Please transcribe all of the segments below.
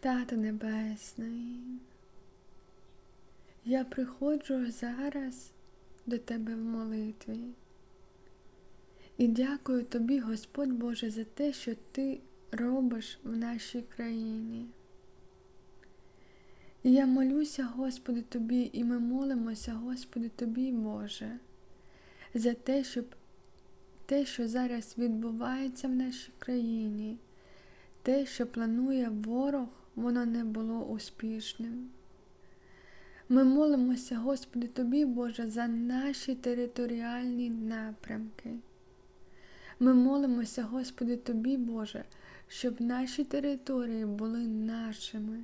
Тато Небесний, я приходжу зараз до Тебе в молитві. І дякую Тобі, Господь Боже, за те, що Ти робиш в нашій країні. І я молюся, Господи, Тобі, і ми молимося, Господи, Тобі, Боже, за те, щоб те, що зараз відбувається в нашій країні, те, що планує ворог, воно не було успішним. Ми молимося, Господи, Тобі, Боже, за наші територіальні напрямки. Ми молимося, Господи, Тобі, Боже, щоб наші території були нашими.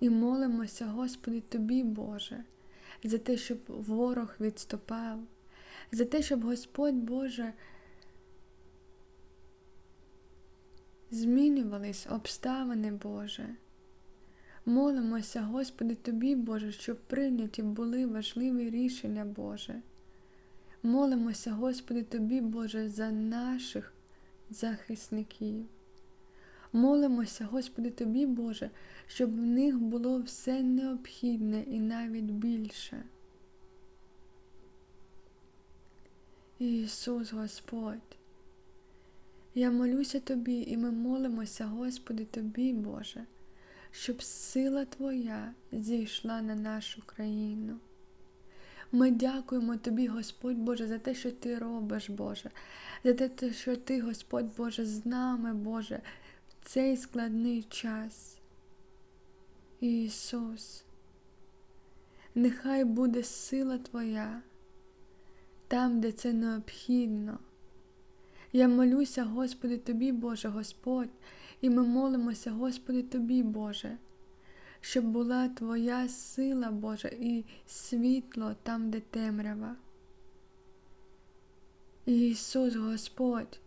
І молимося, Господи, Тобі, Боже, за те, щоб ворог відступав, за те, щоб Господь Боже змінювались обставини, Боже. Молимося, Господи, Тобі, Боже, щоб прийняті були важливі рішення, Боже. Молимося, Господи, Тобі, Боже, за наших захисників. Молимося, Господи, Тобі, Боже, щоб в них було все необхідне і навіть більше. Ісус Господь, я молюся Тобі, і ми молимося, Господи, Тобі, Боже, щоб сила Твоя зійшла на нашу країну. Ми дякуємо Тобі, Господь Боже, за те, що Ти робиш, Боже, за те, що Ти, Господь Боже, з нами, Боже, в цей складний час. Ісус, нехай буде сила Твоя там, де це необхідно. Я молюся, Господи, Тобі, Боже, Господь, і ми молимося, Господи, Тобі, Боже, щоб була Твоя сила, Боже, і світло там, де темрява. Ісус Господь,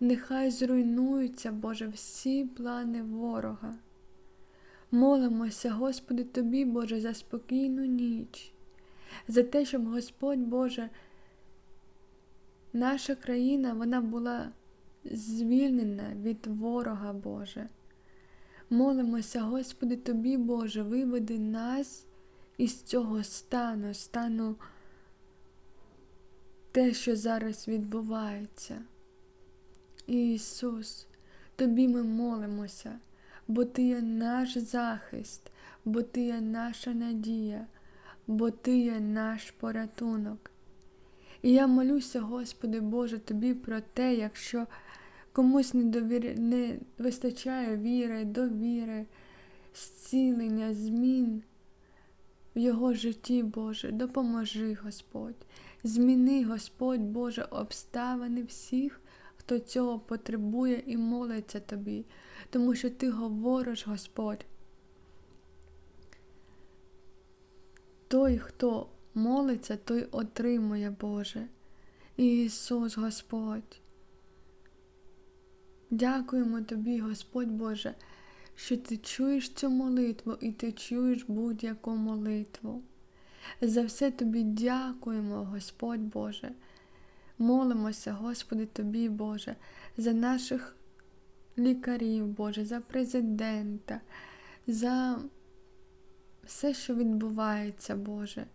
нехай зруйнуються, Боже, всі плани ворога. Молимося, Господи, Тобі, Боже, за спокійну ніч, за те, щоб Господь Боже, наша країна вона була звільнена від ворога Боже. Молимося, Господи, Тобі, Боже, виведи нас із цього стану, стану те, що зараз відбувається. Ісус, Тобі ми молимося, бо Ти є наш захист, бо Ти є наша надія, бо Ти є наш порятунок. І я молюся, Господи Боже, Тобі про те, якщо комусь не, довір... не вистачає віри, довіри, зцілення, змін в його житті, Боже, допоможи, Господь. Зміни, Господь Боже, обставини всіх, хто цього потребує і молиться Тобі, тому що Ти говориш, Господь. Той, хто молиться, той отримує, Боже. Ісус Господь. Дякуємо Тобі, Господь Боже, що Ти чуєш цю молитву і Ти чуєш будь-яку молитву. За все Тобі дякуємо, Господь Боже. Молимося, Господи, Тобі, Боже, за наших лікарів, Боже, за президента, за все, що відбувається, Боже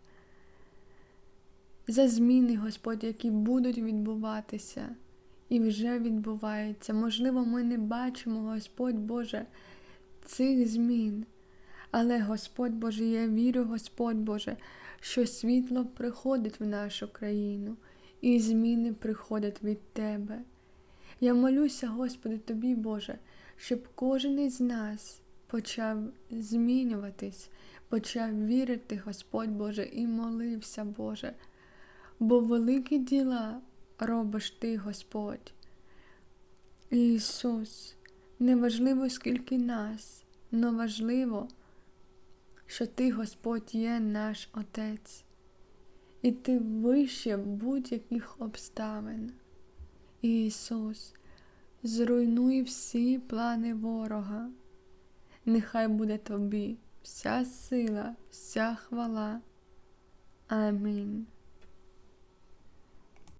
за зміни, Господь, які будуть відбуватися і вже відбуваються. Можливо, ми не бачимо, Господь Боже, цих змін. Але Господь Боже, я вірю, Господь Боже, що світло приходить в нашу країну, і зміни приходять від Тебе. Я молюся, Господи, Тобі, Боже, щоб кожен із нас почав змінюватись, почав вірити, Господь Боже, і молився, Боже бо великі діла робиш ти, Господь. Ісус, неважливо, скільки нас, но важливо, що Ти, Господь, є наш Отець, і Ти вище будь-яких обставин. Ісус, зруйнуй всі плани ворога. Нехай буде тобі вся сила, вся хвала. Амінь.